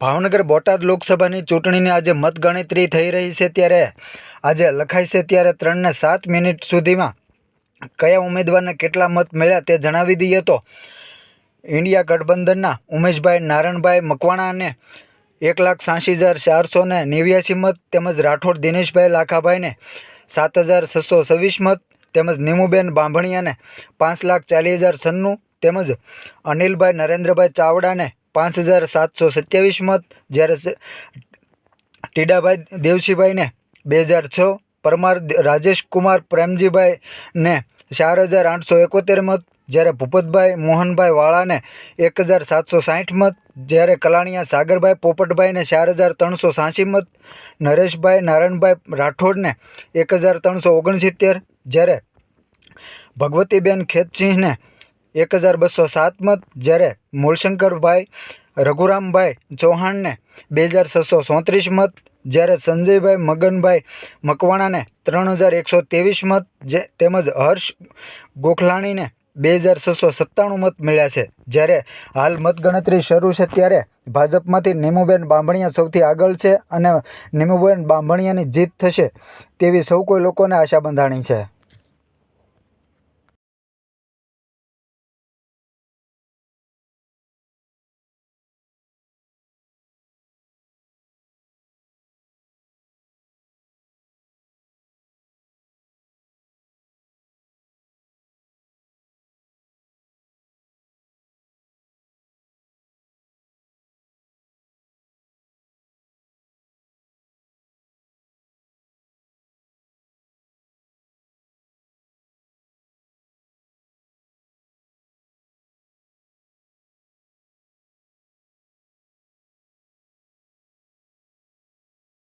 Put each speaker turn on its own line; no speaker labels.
ભાવનગર બોટાદ લોકસભાની ચૂંટણીની આજે મતગણતરી થઈ રહી છે ત્યારે આજે લખાય છે ત્યારે ત્રણને સાત મિનિટ સુધીમાં કયા ઉમેદવારને કેટલા મત મળ્યા તે જણાવી દઈએ તો ઇન્ડિયા ગઠબંધનના ઉમેશભાઈ નારણભાઈ મકવાણાને એક લાખ સાંસી હજાર ચારસો ને નેવ્યાસી મત તેમજ રાઠોડ દિનેશભાઈ લાખાભાઈને સાત હજાર છસો છવ્વીસ મત તેમજ નીમુબેન બાંભણિયાને પાંચ લાખ ચાલીસ હજાર છન્નું તેમજ અનિલભાઈ નરેન્દ્રભાઈ ચાવડાને પાંચ હજાર સાતસો સત્યાવીસ મત, જ્યારે ટીડાભાઈ દેવસીભાઈને બે હજાર છ, પરમાર રાજેશ કુમાર પ્રેમજીભાઈને ચાર હજાર આઠસો એકોતેર મત, જ્યારે ભૂપતભાઈ મોહનભાઈ વાળાને એક હજાર સાતસો સાઠ મત, જ્યારે કલાણિયા સાગરભાઈ પોપટભાઈને ચાર હજાર ત્રણસો સાંસી મત, નરેશભાઈ નારાયણભાઈ રાઠોડને એક હજાર ત્રણસો ઓગણસિત્તેર, જ્યારે ભગવતીબેન ખેતસિંહને એક હજાર બસો સાત મત જ્યારે મૂળશંકરભાઈ રઘુરામભાઈ ચૌહાણને બે હજાર છસો ચોત્રીસ મત, જ્યારે સંજયભાઈ મગનભાઈ મકવાણાને ત્રણ હજાર એકસો ત્રેવીસ મત, જે તેમજ હર્ષ ગોખલાણીને બે હજાર છસો સત્તાણું મત મળ્યા છે. જ્યારે હાલ મતગણતરી શરૂ છે ત્યારે ભાજપમાંથી નીમુબેન બાંભણિયા સૌથી આગળ છે અને નીમુબેન બાંભણિયાની જીત થશે તેવી સૌ કોઈ લોકોને આશા બંધાણી છે.